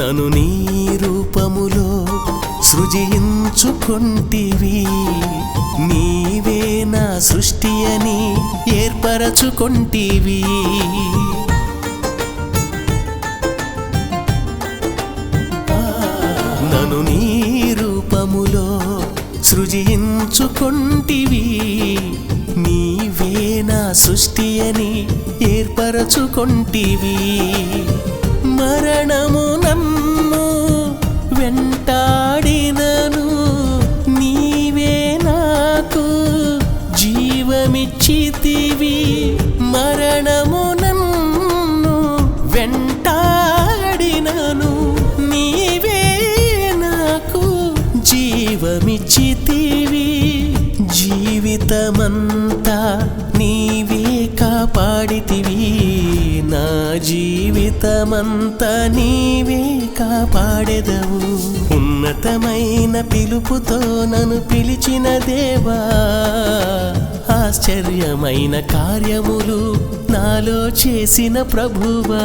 నను నీ రూపములో సృజించుకుంటివి. నీవే నా సృష్టి అని ఏర్పరచుకొంటివి. నను నీ రూపములో సృజించుకొంటివి. నీవే నా సృష్టి అని ఏర్పరచుకొంటివి. మరణము వెంటాడినను నీవే నాకు జీవమిచ్చితివి. మరణము నన్ను వెంటాడినను. నీవే నాకు జీవమిచ్చితివి. జీవితమంతా నీవే కాపాడితివి. నా జీవితమంతా నీవే కాపాడెదవు. ఉన్నతమైన పిలుపుతో నన్ను పిలిచిన దేవా ఆశ్చర్యమైన కార్యములు నాలో చేసిన ప్రభువా.